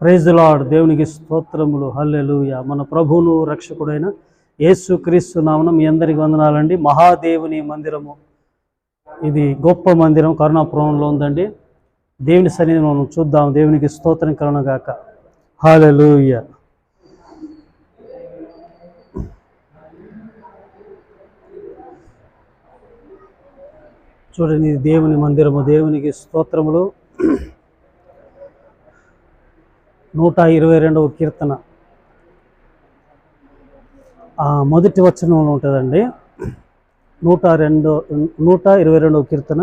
Praise lord దేవునికి స్తోత్రములు. హల్లెలూయ మన ప్రభువును రక్షకుడైన యేసు క్రీస్తు నామనం మీ అందరికి వందనాలండి. మహాదేవుని మందిరము. ఇది గొప్ప మందిరం. కరుణాపురంలో ఉందండి. దేవుని సన్నిధి మనం చూద్దాం. దేవునికి స్తోత్రం కలుగుగాక హల్లెలూయ చూడండి దేవుని మందిరము. దేవునికి స్తోత్రములు. నూట ఇరవై రెండవ కీర్తన. మొదటి వచనంలో ఉంటుందండి. నూట రెండో నూట ఇరవై రెండవ కీర్తన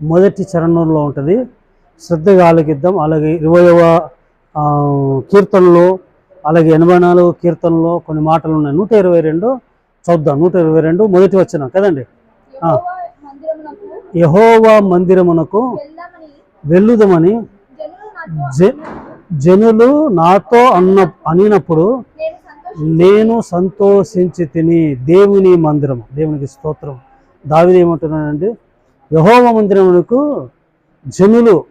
మొదటి చరణంలో ఉంటుంది. శ్రద్ధగా ఆలకిద్దాం అలాగే ఇరవయవ ఆ, కీర్తనలో అలాగే ఎనభై నాలుగు కీర్తనలో కొన్ని మాటలు ఉన్నాయి. నూట ఇరవై రెండు చూద్దాం. నూట ఇరవై రెండు మొదటి వచనం కదండి. యెహోవా మందిరమునకు వెళ్ళుదమని జనులు నాతో అన్న అనినప్పుడు నేను సంతోష నేను సంతోషించి తిని దేవుని మందిరం దేవునికి స్తోత్రం. దావిది ఏమంటున్నానండి యహోవ మందిరమునకు జనులు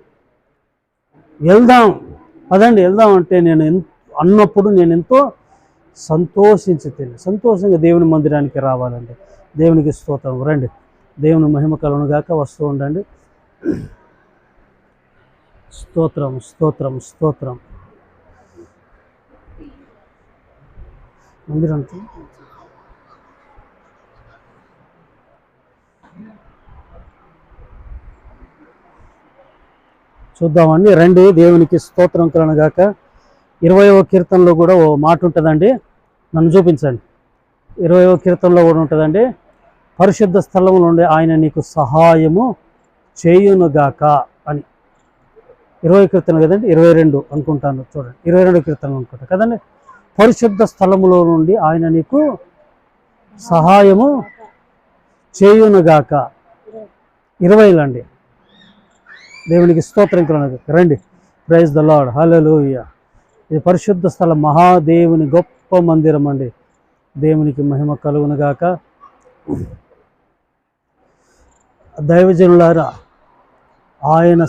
వెళ్దాం పదండి వెళ్దాం అంటే నేను అన్నప్పుడు నేను ఎంతో సంతోషించి తిని సంతోషంగా దేవుని మందిరానికి రావాలండి. దేవునికి స్తోత్రం. రండి. దేవుని మహిమ కలను గాక వస్తూ ఉండండి. స్తోత్రం స్తోత్రం స్తోత్రం. మందిరం చూద్దామండి రండి దేవునికి స్తోత్రం కలనగాక ఇరవయవ కీర్తనలో కూడా ఓ మాట ఉంటుందండి. నన్ను చూపించండి. ఇరవయవ కీర్తనలో కూడా ఉంటుందండి. పరిశుద్ధ స్థలంలో ఉండే ఆయన నీకు సహాయము చేయునుగాక. ఇరవై కీర్తన కదండి? ఇరవై రెండు అనుకుంటాను చూడండి. ఇరవై రెండు కీర్తనలు అనుకుంటా. కదండి? పరిశుద్ధ స్థలములో నుండి ఆయన నీకు సహాయము చేయునుగాక. ఇరవైలండి. దేవునికి స్తోత్రం కలనగా రండి. ప్రైజ్ ద లార్డ్ హల్లెలూయా ఇది పరిశుద్ధ స్థలం మహాదేవుని గొప్ప మందిరం అండి. దేవునికి మహిమ కలుగునుగాక. దైవజనులారా ఆయన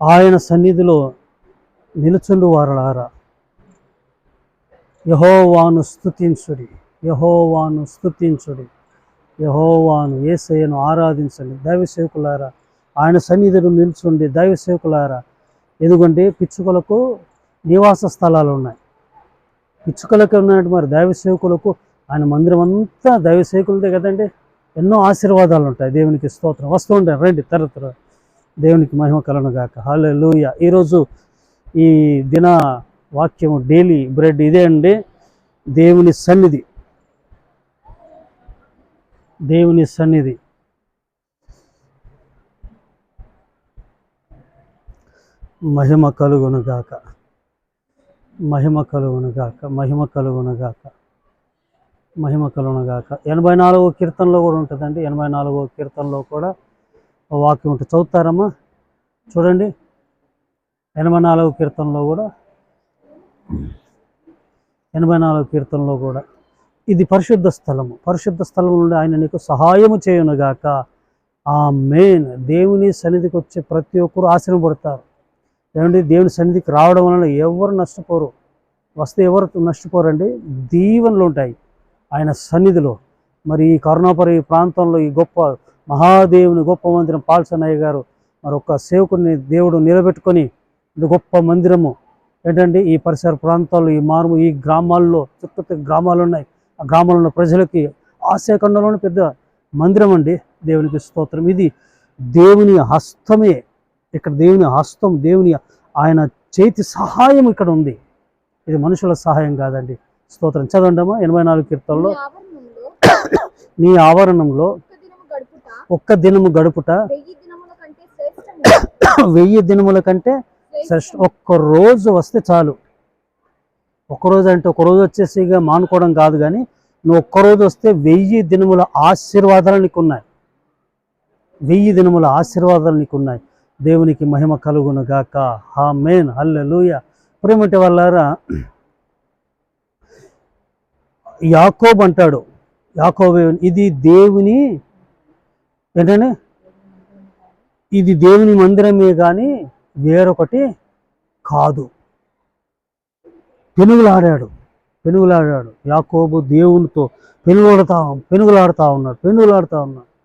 ఆయన సన్నిధిలో నిలుచుండు వారలారా యహోవాను స్తుతించుడి యహోవాను స్తుతించుడి యహోవాను ఏసయ్యను ఆరాధించండి. దైవ సేవకులారా ఆయన సన్నిధిలో నిల్చుండి దైవ సేవకులారా ఎందుకంటే పిచ్చుకలకు నివాస స్థలాలు ఉన్నాయి. పిచ్చుకలకు ఉన్నట్టు మరి దైవ సేవకులకు ఆయన మందిరం అంతా దైవ సేవకులదే కదండి. ఎన్నో ఆశీర్వాదాలు ఉంటాయి. దేవునికి స్తోత్రం. వస్తూ ఉంటాయి రండి తరతర దేవునికి మహిమ కలను గాక. లూయ ఈరోజు ఈ దిన వాక్యము డైలీ బ్రెడ్ ఇదే అండి. దేవుని సన్నిధి. దేవుని సన్నిధి. మహిమ కలుగునుగాక మహిమ కలుగునుగాక మహిమ కలుగునుగాక మహిమ కలుగునుగాక ఎనభై నాలుగో కీర్తనలో కూడా ఉంటుందండి. ఎనభై నాలుగో కీర్తనలో కూడా వాక్యం ఉంటుంది చదువుతారమ్మా. చూడండి. ఎనభై నాలుగు కీర్తనలో కూడా. ఎనభై నాలుగు కీర్తనలో కూడా. ఇది పరిశుద్ధ స్థలము. పరిశుద్ధ స్థలం నుండి ఆయన నీకు సహాయము చేయనుగాక. ఆ మెయిన్ దేవుని సన్నిధికి వచ్చే ప్రతి ఒక్కరు ఆశ్రయపడతారు ఏమండి? దేవుని సన్నిధికి రావడం వలన ఎవరు నష్టపోరు. వస్తే ఎవరు నష్టపోరండి? దీవెనలు ఉంటాయి. ఆయన సన్నిధిలో. మరి ఈ కరుణాపరి ప్రాంతంలో ఈ గొప్ప మహాదేవుని గొప్ప మందిరం పాల్సనయ్య గారు మరి ఒక సేవకుని దేవుడు నిలబెట్టుకొని ఇది గొప్ప మందిరము. ఏంటంటే ఈ పరిసర ప్రాంతాల్లో ఈ మారు ఈ గ్రామాల్లో చుట్టూ గ్రామాలు ఉన్నాయి. ఆ గ్రామాల్లో ఉన్న ప్రజలకి ఆశయఖండంలోని పెద్ద మందిరం అండి. దేవునికి స్తోత్రం. ఇది దేవుని హస్తమే. ఇక్కడ దేవుని హస్తం దేవుని ఆయన చేతి సహాయం ఇక్కడ ఉంది. ఇది మనుషుల సహాయం కాదండి. స్తోత్రం. చదవండమ్మా ఎనభై నాలుగు కీర్తనలో. నీ ఆవరణంలో ఒక్క దినము గడుపుట వెయ్యి దినముల కంటే ఒక్క రోజు వస్తే చాలు. ఒక్కరోజు అంటే ఒక రోజు వచ్చేసి ఇక మానుకోవడం కాదు కానీ నువ్వు ఒక్కరోజు వస్తే వెయ్యి దినముల ఆశీర్వాదాలు నీకు ఉన్నాయి వెయ్యి దినముల ఆశీర్వాదాలు నీకు ఉన్నాయి దేవునికి మహిమ కలుగును గాక. హా మేన్ హల్లెలూయ. ప్రేమటి వాళ్ళారా యాకోబ్ అంటాడు. యాకోబు ఇది దేవుని ఏంటండి? ఇది దేవుని మందిరమే కానీ వేరొకటి కాదు. పెనుగులాడాడు. పెనుగులాడాడు. యాకోబు దేవునితో పెనుగులాడుతా పెనుగులాడుతూ ఉన్నాడు. పెనుగులాడుతూ ఉన్నాడు.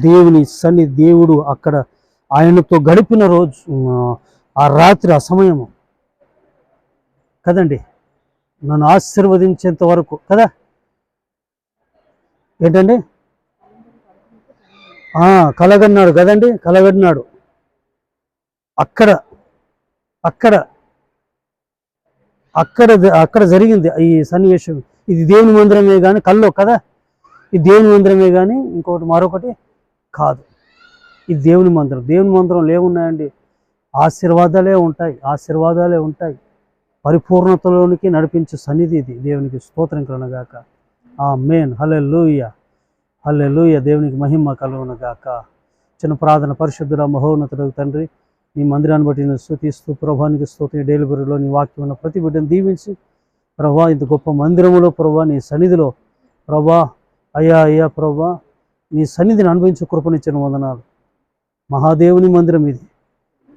దేవుని సన్ని దేవుడు అక్కడ ఆయనతో గడిపిన రోజు ఆ, రాత్రి ఆ సమయము. కదండి? నన్ను ఆశీర్వదించేంత వరకు కదా? ఏంటండి? కలగన్నాడు కదండి కలగన్నాడు. అక్కడ అక్కడ అక్కడ అక్కడ జరిగింది ఈ సన్నివేశం. ఇది దేవుని మందిరమే కానీ కల్లో కదా? ఇది దేవుని మందిరమే కానీ ఇంకొకటి మరొకటి కాదు. ఇది దేవుని మందిరం. దేవుని మందిరం ఏమున్నాయండి? ఆశీర్వాదాలే ఉంటాయి ఆశీర్వాదాలే ఉంటాయి. పరిపూర్ణతలోనికి నడిపించే సన్నిధి ఇది. దేవునికి స్తోత్రం కలనగాక ఆ మేన్ హలే లూయ హలే దేవునికి మహిమ కలుగునగాక. చిన్న ప్రార్థన పరిశుద్ధుల మహోన్నతుడు తండ్రి నీ మందిరాన్ని బట్టి నేను స్థుతిస్తూ ప్రభానికి స్తోత్రం డెలివరీలో నీ వాక్యం ఉన్న ప్రతి బిడ్డను దీవించి ప్రభా ఇంత గొప్ప మందిరములో ప్రభా నీ సన్నిధిలో ప్రభా అయ్యా అయ్యా ప్రభా నీ సన్నిధిని అనుభవించే కృపనిచ్చిన వందనాలు. మహాదేవుని మందిరం ఇది.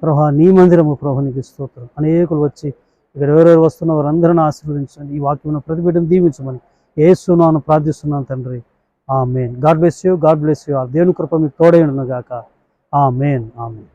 ప్రభా నీ మందిరము ప్రభునికి స్తోత్రం. అనేకులు వచ్చి ఇక్కడ ఎవరెవరు వస్తున్న వారందరిని ఆశీర్వదించండి. ఈ వాక్యం ఉన్న ప్రతి బిడ్డను దీవించమని ఏసునాను ప్రార్థిస్తున్నాను తండ్రి. Amen god bless you god bless you all. దేవుని కృప మీకు తోడైండును గాక. ఆ మేన్ ఆ మేన్